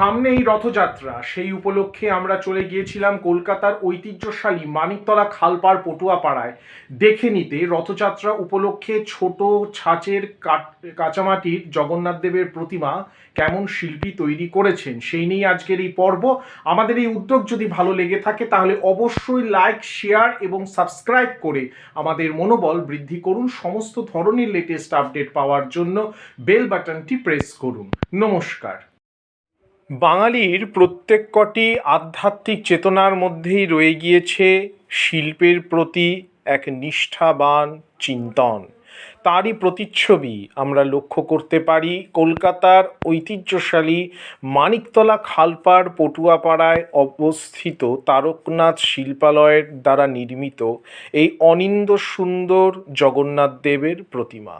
সামনেই রথযাত্রা। সেই উপলক্ষে আমরা চলে গিয়েছিলাম কলকাতার ঐতিহ্যশালী মানিকতলা খালপাড় পটুয়াপাড়ায়। দেখে নিতে রথযাত্রা উপলক্ষে ছোট ছাঁচের কাঁচামাটির জগন্নাথ দেবের প্রতিমা কেমন শিল্পী তৈরি করেছেন, সেই নিয়ে আজকের এই পর্ব। আমাদের এই উদ্যোগ যদি ভালো লেগে থাকে তাহলে অবশ্যই লাইক, শেয়ার এবং সাবস্ক্রাইব করে আমাদের মনোবল বৃদ্ধি করুন। সমস্ত ধরনের লেটেস্ট আপডেট পাওয়ার জন্য বেল বাটনটি প্রেস করুন। নমস্কার। বাঙালির প্রত্যেক কটি আধ্যাত্মিক চেতনার মধ্যেই রয়ে গিয়েছে শিল্পের প্রতি এক নিষ্ঠাবান চিন্তন। তারই প্রতিচ্ছবি আমরা লক্ষ্য করতে পারি কলকাতার ঐতিহ্যশালী মানিকতলা খালপাড় পটুয়াপাড়ায় অবস্থিত তারকনাথ শিল্পালয়ের দ্বারা নির্মিত এই অনিন্দ সুন্দর জগন্নাথ দেবের প্রতিমা।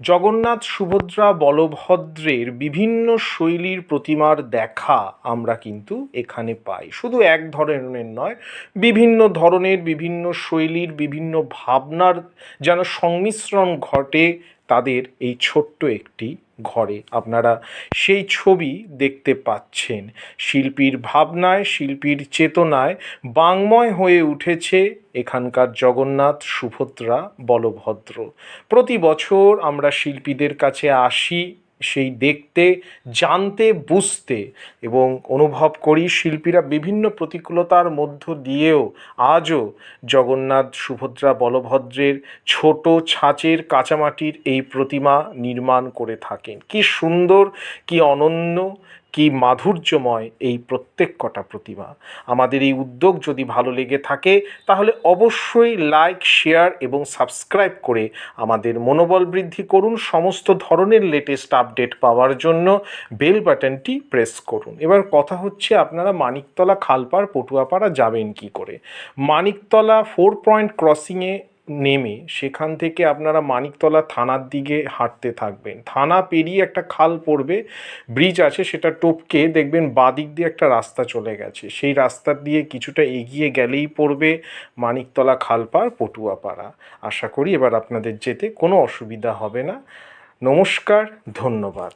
জগন্নাথ সুভদ্রা বলভদ্রের বিভিন্ন শৈলীর প্রতিমার দেখা আমরা কিন্তু এখানে পাই। শুধু এক ধরনের নয়, বিভিন্ন ধরনের, বিভিন্ন শৈলীর, বিভিন্ন ভাবনার যেন সংমিশ্রণ ঘটে তাদের এই ছোট্ট একটি ঘরে। আপনারা সেই ছবি দেখতে পাচ্ছেন। শিল্পীর ভাবনায়, শিল্পীর চেতনায় বাংময় হয়ে উঠেছে এখানকার জগন্নাথ, সুভদ্রা, বলভদ্র। প্রতি বছর আমরা শিল্পীদের কাছে আসি সেই দেখতে, জানতে, বুঝতে এবং অনুভব করি শিল্পীরা বিভিন্ন প্রতিকূলতার মধ্য দিয়েও আজও জগন্নাথ সুভদ্রা বলভদ্রের ছোট ছাঁচের কাঁচামাটির এই প্রতিমা নির্মাণ করে থাকেন। কি সুন্দর, কি অনন্য কি মাধুর্যময় এই প্রত্যেক কটা প্রতিমা। আমাদের এই উদ্যোগ যদি ভালো লেগে থাকে, তাহলে অবশ্যই লাইক শেয়ার এবং সাবস্ক্রাইব করে আমাদের মনোবল বৃদ্ধি করুন, সমস্ত ধরনের লেটেস্ট আপডেট পাওয়ার জন্য বেল বাটনটি প্রেস করুন। এবার কথা হচ্ছে, আপনারা মানিকতলা খালপাড়, পটুয়াপাড়া যাবেন কি করে? মানিকতলা ফোর পয়েন্ট ক্রসিংয়ে নেমে সেখান থেকে আপনারা মানিকতলা থানার দিকে হাঁটতে থাকবেন। থানা পেরিয়ে একটা খাল পড়বে, ব্রিজ আছে সেটা টপকে দেখবেন বাদিক দিয়ে একটা রাস্তা চলে গেছে। সেই রাস্তা দিয়ে কিছুটা এগিয়ে গেলেই পড়বে মানিকতলা খালপাড়, পটুয়াপাড়া। আশা করি এবার আপনাদের যেতে কোনো অসুবিধা হবে না। নমস্কার, ধন্যবাদ।